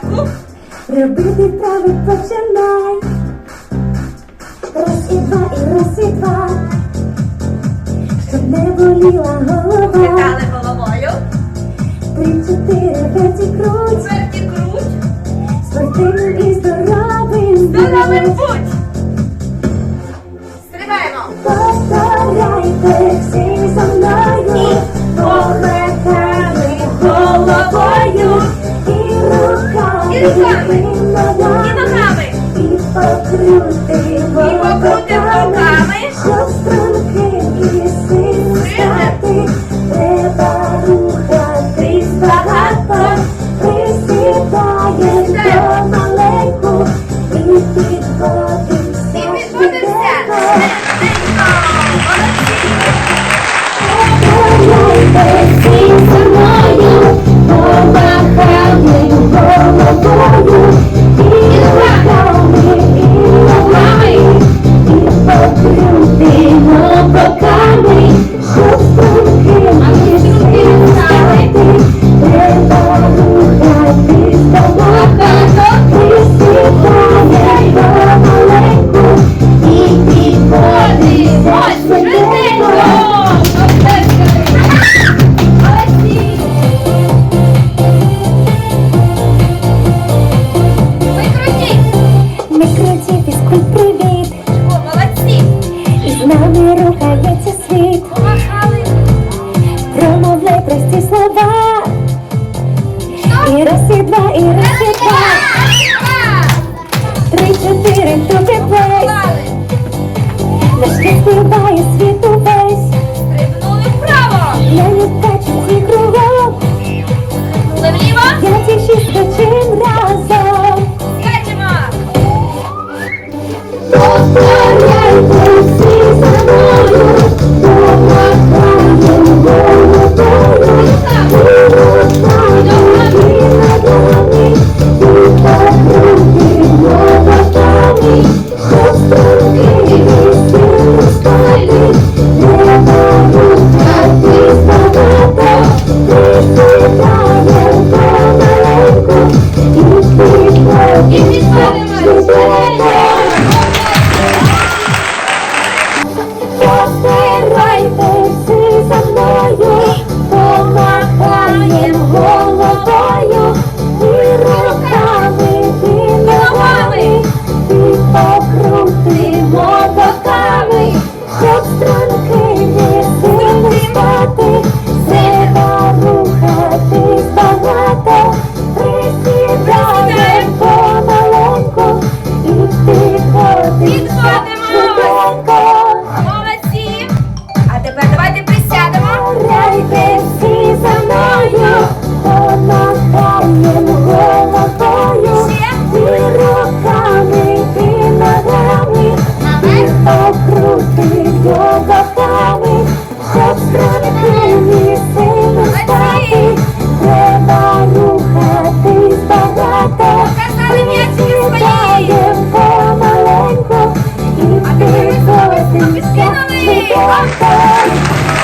початку. Любити трави починай. Раз і два і раз і два. Щоб не боліла голова. Вітали головою. Три-чотири п'яті круть. Верті круть. Спортивним і здоровий. Здоровим будь! І Покрути руками. два і розсипай. Три, чотири, тут і плей. Наш співає світ. If it's Happy birthday!